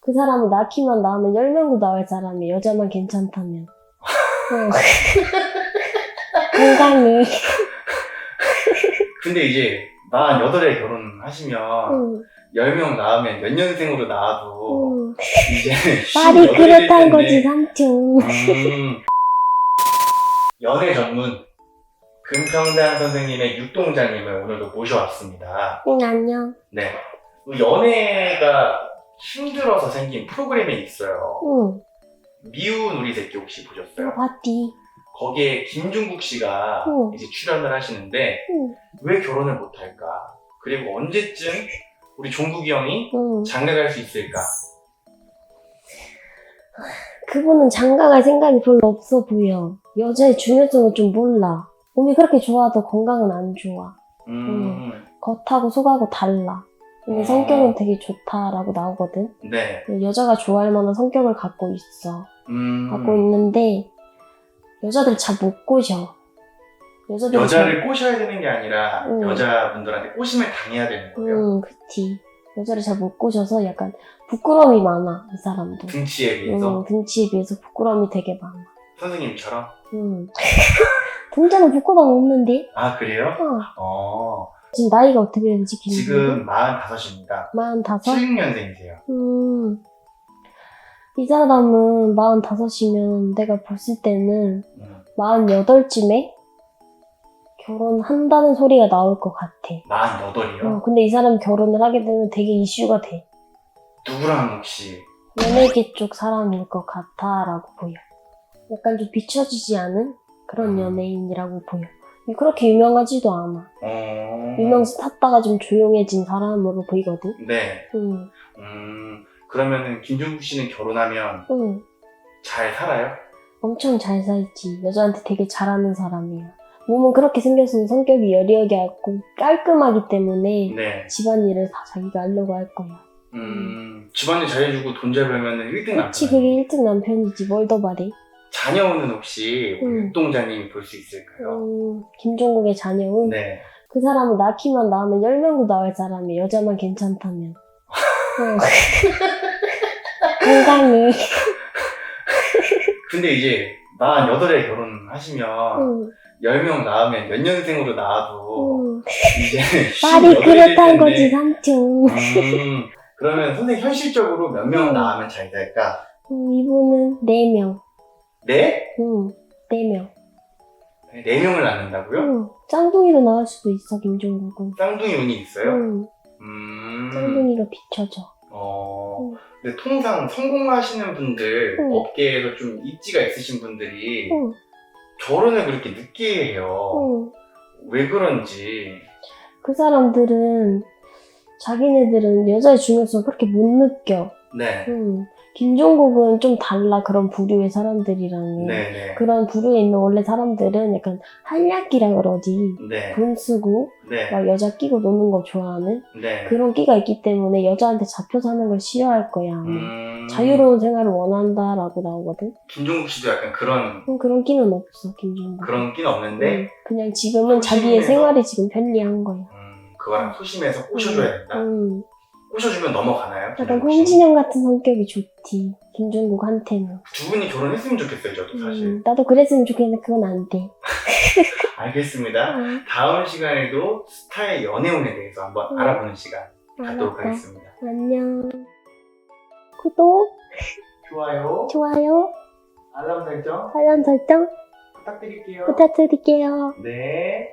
그 사람은 낳기만 낳으면 10명도 낳을 사람이 여자만 괜찮다면. 어. 건강해. 근데 이제 48에 결혼하시면 응, 10명 낳으면 몇 년생으로 낳아도 응. 이제 말이 58일 그렇단. 거지, 삼촌. 음. 연애 전문 금평당 선생님의 육동자님을 오늘도 모셔왔습니다. 응, 안녕. 네. 연애가 힘들어서 생긴 프로그램이 있어요. 응, 미운 우리 새끼 혹시 보셨어요? 봤디. 거기에 김중국 씨가 응. 이제 출연을 하시는데 응, 왜 결혼을 못할까? 그리고 언제쯤 우리 종국이 형이 응. 장가갈 수 있을까? 그분은 장가갈 생각이 별로 없어 보여. 여자의 중요성을 좀 몰라. 몸이 그렇게 좋아도 건강은 안 좋아. 음, 겉하고 속하고 달라. 근데 음. 성격은 되게 좋다라고 나오거든. 네. 여자가 좋아할 만한 성격을 갖고 있어. 음, 갖고 있는데 여자들 잘 못 꼬셔. 여자들 여자를 꼬셔야 되는 게 아니라 음. 여자분들한테 꼬심을 당해야 되는 거예요. 응, 그치. 여자를 잘 못 꼬셔서 약간 부끄러움이 많아 이 사람도. 등치에 비해서 응, 등치에 비해서 부끄러움이 되게 많아. 선생님처럼. 응. 등자는 부끄러움 없는데? 아 그래요? 어. 어 지금 나이가 어떻게 되지, 김 지금 45입니다. 45? 76년생이세요. 음. 이 사람은 45이면 내가 봤을 때는 음, 48쯤에 결혼한다는 소리가 나올 것 같아. 48이요. 어, 근데 이 사람 결혼을 하게 되면 되게 이슈가 돼. 누구랑 혹시 연예계 쪽 사람일 것 같아라고 보여. 약간 좀 비춰지지 않은 그런 음. 연예인이라고 보여. 그렇게 유명하지도 않아. 어... 유명세 탔다가 좀 조용해진 사람으로 보이거든. 네. 응, 음 그러면은 김중국 씨는 결혼하면 응. 잘 살아요? 엄청 잘 살지. 여자한테 되게 잘하는 사람이야. 몸은 그렇게 생겼으면 성격이 여리여리하고 깔끔하기 때문에 네. 집안일을 다 자기가 하려고 할 거야. 음 집안일 잘해주고 돈 잘 벌면은 1등 그렇지, 남편. 그게 1등 남편이지. 뭘더 바래? 자녀는 혹시 우리 음. 육동자님이 볼 수 있을까요? 음, 김종국의 자녀은 네. 그 사람은 낳기만 낳으면 10명도 낳을 사람이 여자만 괜찮다면. 어. 건강해. 근데 이제 48에 결혼하시면 응, 10명 낳으면 몇 년생으로 낳아도 응. 이제 말이 58일 그렇단. 거지, 삼촌. 음, 그러면 선생님 현실적으로 몇명 음. 낳으면 잘 될까? 음, 이분은 4명. 네? 응, 4명. 네 명을 낳는다고요? 응, 짱둥이로 나올 수도 있어, 김종국은. 쌍둥이 운이 있어요? 응, 음. 짱둥이로 비춰져. 어. 음. 근데 통상 성공하시는 분들, 음. 업계에서 좀 입지가 있으신 분들이 응, 결혼을 그렇게 늦게 해요. 응. 왜 그런지. 그 사람들은, 자기네들은 여자의 중요성을 그렇게 못 느껴. 네. 응. 김종국은 좀 달라, 그런 부류의 사람들이랑은. 네네. 그런 부류에 있는 원래 사람들은 약간 한약기라 그러지. 네. 돈 쓰고 네. 막 여자 끼고 노는 거 좋아하는 네. 그런 끼가 있기 때문에 여자한테 잡혀 사는 걸 싫어할 거야. 음. 자유로운 생활을 원한다라고 나오거든. 김종국 씨도 약간 그런, 음, 그런 끼는 없어, 김종국. 그런 끼는 없는데, 음, 그냥 지금은 소심해서? 자기의 생활이 지금 편리한 거야. 음, 그거랑 소심해서 꼬셔줘야 된다. 음, 꼬셔주면 넘어가나요? 약간? 홍진영 같은 성격이 좋지. 김종국한테는. 두 분이 결혼했으면 좋겠어요, 저도 사실. 음, 나도 그랬으면 좋겠는데 그건 안 돼. 알겠습니다. 음, 다음 시간에도 스타의 연애운에 대해서 한번 음. 알아보는 시간 갖도록. 하겠습니다. 안녕. 구독, 좋아요, 좋아요, 알람 설정 알람 설정 부탁드릴게요. 부탁드릴게요. 네.